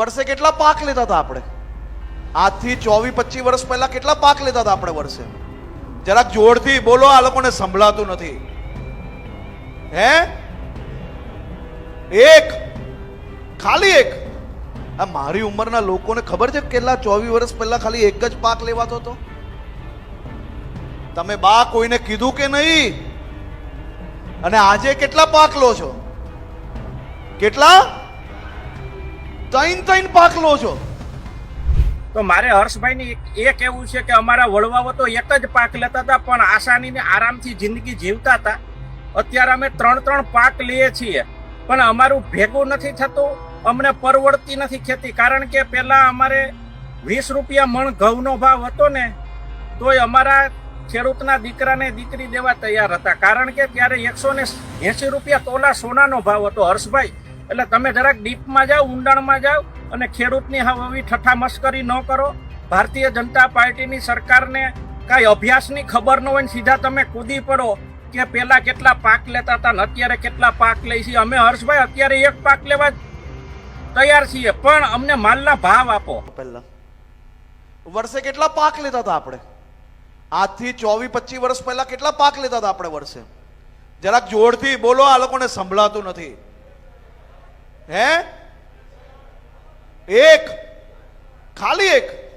વર્ષે કેટલા પાક લેતા હતા આપણે? આજથી ચોવીસ, પચીસ વર્ષ પહેલા કેટલા પાક લેતા હતા આપણે વર્ષે? જરાક જોરથી બોલો, આ લોકોને સંભળાતું નથી. હે? એક. ખાલી એક. આ મારી ઉંમરના લોકોને ખબર છે કેટલા ચોવીસ વર્ષ પહેલા ખાલી એક જ પાક લેવાતો હતો? તમે બા કોઈને કીધું કે નહીં? અને આજે કેટલા પાક લો છો? કેટલા? ત્રણ ત્રણ પાક લો છો. તો મારે હર્ષભાઈની એ કહેવું છે કે અમારા વડવાઓ તો એક જ પાક લેતા હતા, પણ આસાનીને આરામથી જિંદગી જીવતા હતા. અત્યારે અમે ત્રણ ત્રણ પાક લઈએ છીએ, પણ અમારું ભેગું નથી થતું, અમને પરવડતી નથી ખેતી. કારણ કે પહેલાં અમારે વીસ રૂપિયા મણ ઘઉંનો ભાવ હતો ને, તોય અમારા ખેડૂતના દીકરાને દીકરી દેવા તૈયાર હતા. કારણ કે ત્યારે એકસો ને એસી રૂપિયા તોલા સોનાનો ભાવ હતો. હર્ષભાઈ એટલે તમે જરાક ડીપમાં જાઓ, ઊંડાણમાં જાઓ અને ખેડૂતની હવે આવી મસ્કરી ન કરો. ભારતીય જનતા પાર્ટીની સરકારને કાંઈ અભ્યાસની ખબર ન હોય ને સીધા તમે કૂદી પડો કે પહેલાં કેટલા પાક લેતા હતા ને અત્યારે કેટલા પાક લઈ છીએ અમે હર્ષભાઈ અત્યારે એક પાક લેવા તૈયાર છીએ, પણ અમને માલના ભાવ આપો. પહેલા. વર્ષે કેટલા પાક લેતા હતા આપણે? આજથી ચોવીસ, પચીસ વર્ષ પહેલા કેટલા પાક લેતા હતા આપણે વર્ષે? જરાક જોરથી બોલો, આ લોકોને સંભળાતું નથી. હે? એક. ખાલી એક.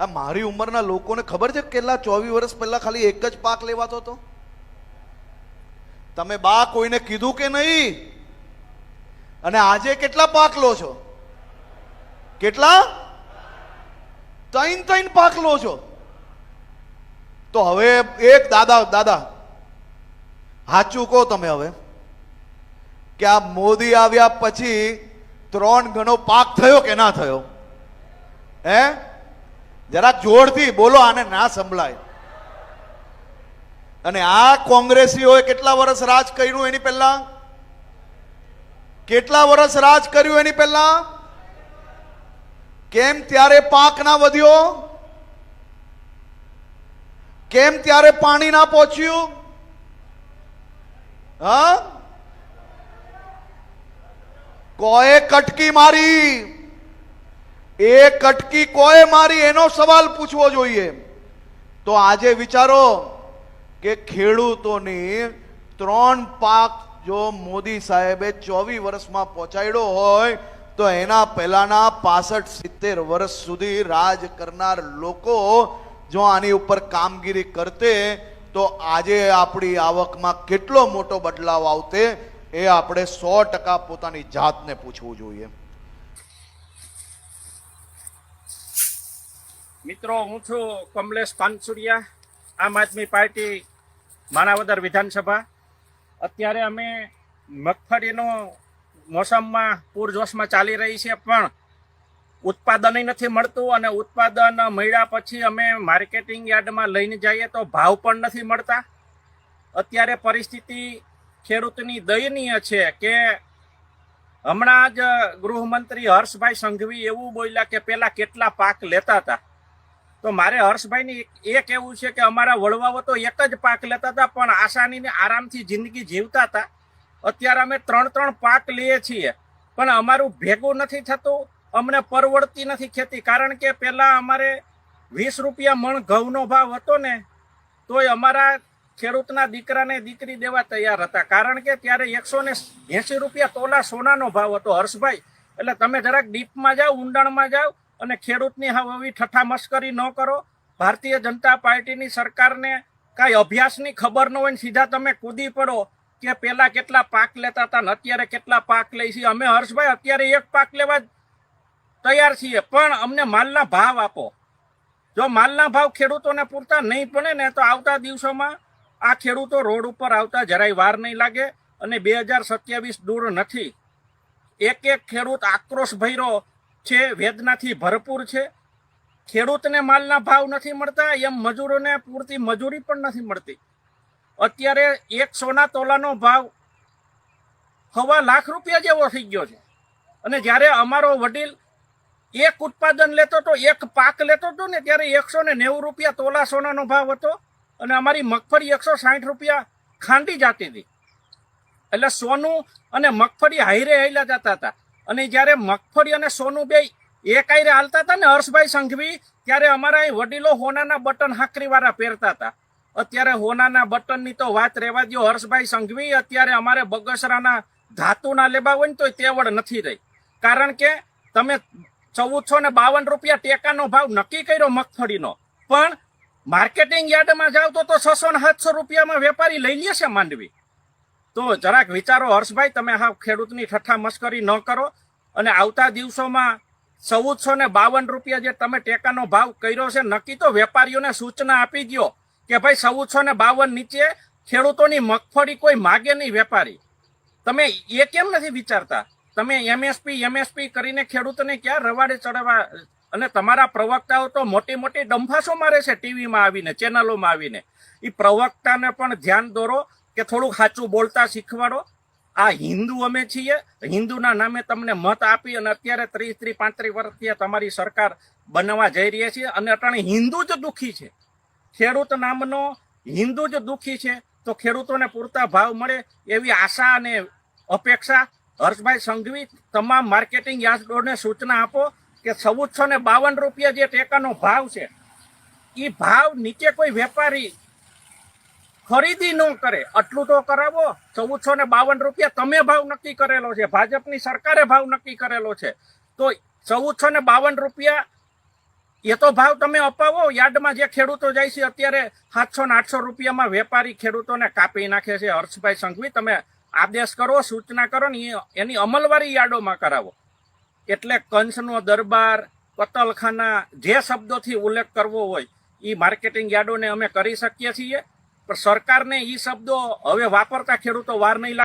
આ મારી ઉંમરના લોકોને ખબર છે કેટલા ચોવીસ વર્ષ પહેલા ખાલી એક જ પાક લેવાતો હતો? તમે બા કોઈને કીધું કે નહીં? અને આજે કેટલા પાક લો છો? કેટલા? ત્રણ ત્રણ પાક લો છો. તો હવે એક દાદા દાદા સાચું કહો તમે હવે. કે આ મોદી આવ્યા પછી ત્રણ ગણો પાક થયો કે ના થયો? હે? જરા જોરથી બોલો, આને ના સંભળાય. અને આ કોંગ્રેસીઓએ કેટલા વર્ષ રાજ કર્યું એની પહેલા? કેટલા વર્ષ રાજ કર્યું એની પહેલા? કેમ ત્યારે પાક ના વધ્યો? કેમ ત્યારે પાણી ના પહોંચ્યું? હા? કોએ કટકી મારી? એ કટકી કોએ મારી? એનો સવાલ પૂછવો જોઈએ. તો આજે વિચારો કે ખેડૂતોની ત્રણ પાક જો મોદી સાહેબે ચોવીસ વર્ષમાં પહોંચાડ્યો હોય, તો એના પહેલાના પાસઠ, સિત્તેર વર્ષ સુધી રાજ કરનાર લોકો જો આની ઉપર કામગીરી કરતે, તો આજે આપણી આવકમાં કેટલો મોટો બદલાવ આવતે? એ આપણે સો ટકા પોતાની જાતને પૂછવું જોઈએ. મિત્રો, હું છું કમલેશ પાનસુરિયા, આમ આદમી પાર્ટી માણાવદર વિધાનસભા. અત્યારે અમે મગફળીનો મોસમમાં પૂરજોશમાં ચાલી રહી છે, પણ ઉત્પાદન નથી મળતું અને ઉત્પાદન મળ્યા પછી અમે માર્કેટિંગ યાર્ડમાં લઈને જઈએ તો ભાવ પણ નથી મળતા. અત્યારે પરિસ્થિતિ ખેડૂતની દયનીય છે કે હમણાં જ ગૃહમંત્રી હર્ષભાઈ સંઘવી એવું બોલ્યા કે પેલા કેટલા પાક લેતા હતા. તો મારે હર્ષભાઈની એ કહેવું છે કે અમારા વડવાઓ તો એક જ પાક લેતા હતા, પણ આસાનીને આરામથી જિંદગી જીવતા હતા. અત્યારે અમે ત્રણ ત્રણ પાક લઈએ છીએ, પણ અમારું ભેગું નથી થતું, અમને પરવડતી નથી ખેતી. કારણ કે પહેલાં અમારે વીસ રૂપિયા મણ ઘઉંનો ભાવ હતો ને, તોય અમારા ખેડૂતના દીકરાને દીકરી દેવા તૈયાર હતા. કારણ કે ત્યારે એકસો ને એસી રૂપિયા તોલા સોનાનો ભાવ હતો, હર્ષભાઈ. એટલે તમે જરાક ડીપમાં જાઓ, ઊંડાણમાં જાઓ અને ખેડૂતની હવે આવી ઠઠ્ઠા મસ્કરી ન કરો. ભારતીય જનતા પાર્ટીની સરકારને કાંઈ અભ્યાસની ખબર ન હોય સીધા તમે કૂદી પડો કે પેલા કેટલા પાક લેતા હતા ને અત્યારે કેટલા પાક લઈ છીએ અમે હર્ષભાઈ અત્યારે એક પાક લેવા તૈયાર છીએ, પણ અમને માલના ભાવ આપો. જો માલના ભાવ ખેડૂતોને પૂરતા નહીં પડે ને તો આવતા દિવસોમાં આ ખેડૂતો રોડ ઉપર આવતા જરાય વાર નહીં લાગે અને બે હજાર સત્યાવીસ દૂર નથી. એક એક ખેડૂત આક્રોશ ભૈરો છે, વેદનાથી ભરપૂર છે. ખેડૂતને માલના ભાવ નથી મળતા, એમ મજૂરોને પૂરતી મજૂરી પણ નથી મળતી. અત્યારે એક સોના તોલાનો ભાવ હવા લાખ રૂપિયા જેવો થઈ ગયો છે. અને જ્યારે અમારો વડીલ એક ઉત્પાદન લેતો તો, એક પાક લેતો હતો ને, ત્યારે એકસો ને નેવું રૂપિયા તોલા સોનાનો ભાવ હતો. અને અમારી મગફળી એકસો સાઠ રૂપિયા ખાંડી જતી હતી. એટલે સોનું અને મગફળી હાઈરે હાઈલા જતા હતા. અને જ્યારે મગફળી અને સોનું બે એક આઈરે હાલતા હતા ને હર્ષભાઈ સંઘવી, ત્યારે અમારા અહીં વડીલો હોનાના બટન હાકરીવાળા પહેરતા હતા. અત્યારે હોનાના બટનની તો વાત રહેવા દો હર્ષભાઈ સંઘવી, અત્યારે અમારે બગસરાના ધાતુના લેવા હોય ને તો તેવડ નથી રહી. કારણ કે તમે ચૌદસો ને બાવન રૂપિયા ટેકાનો ભાવ નક્કી કર્યો મગફળીનો. પણ માર્કેટિંગ યાર્ડમાં જાવ તો તો છસો ને સાતસો રૂપિયામાં વેપારી લઈ લે છે માંડવી. તો જરાક વિચારો હર્ષભાઈ, તમે હા ખેડૂતની ઠઠ્ઠા મસ્કરી ન કરો અને આવતા દિવસોમાં ચૌદસો ને બાવન રૂપિયા જે તમે ટેકાનો ભાવ કર્યો છે, નક્કી તો વેપારીઓને સૂચના આપી દો કે ભાઈ ચૌદસો ને બાવન નીચે ખેડૂતોની મગફળી કોઈ માગે નહીં વેપારી. તમે એ કેમ નથી વિચારતા? તમે એમએસપી એમએસપી કરીને ખેડૂતોને ક્યાં રવાડે ચડાવવા અને તમારા પ્રવક્તાઓ તો મોટી મોટી ડંફાસો મારે છે ટીવીમાં આવીને, ચેનલોમાં આવીને. એ પ્રવક્તાને પણ ધ્યાન દોરો કે થોડુંક સાચું બોલતા શીખવાડો. આ હિન્દુ અમે છીએ, હિન્દુના નામે તમને મત આપી અને અત્યારે ત્રીસ ત્રીસ પાંત્રીસ વર્ષથી તમારી સરકાર બનવા જઈ રહી છે અને અટાણે હિન્દુ જ દુઃખી છે. ખેડૂત નામનો હિન્દુ જ દુઃખી છે, તો ખેડૂતોને પૂરતા ભાવ મળે એવી આશા અને અપેક્ષા. હર્ષભાઈ સંઘવી, તમામ માર્કેટિંગ યાર્ડોને સૂચના આપો કે ચૌદસો ને બાવન રૂપિયા જે ટેકાનો ભાવ છે એ ભાવ નીચે કોઈ વેપારી ખરીદી ન કરે. આટલું તો કરાવો, ચૌદસો ને બાવન રૂપિયા તમે ભાવ નક્કી કરેલો છે, ભાજપની સરકારે ભાવ નક્કી કરેલો છે. તો ચૌદસો ને બાવન રૂપિયા, એ તો ભાવ તમે અપાવો, યાર્ડમાં જે ખેડૂતો જાય છે, અત્યારે સાતસો ને આઠસો રૂપિયામાં વેપારી ખેડૂતોને કાપી નાખે છે, હર્ષભાઈ સંઘવી, તમે આદેશ કરો, સૂચના કરો ને એની અમલવારી યાર્ડોમાં કરાવો. એટલે કંસનો દરબાર, કતલખાના જે શબ્દોથી ઉલ્લેખ કરવો હોય એ માર્કેટિંગ યાર્ડોને અમે કરી શકીએ છીએ. પણ સરકારને એ શબ્દો હવે વાપરતા ખેડૂતો વાર નહીં લાગે.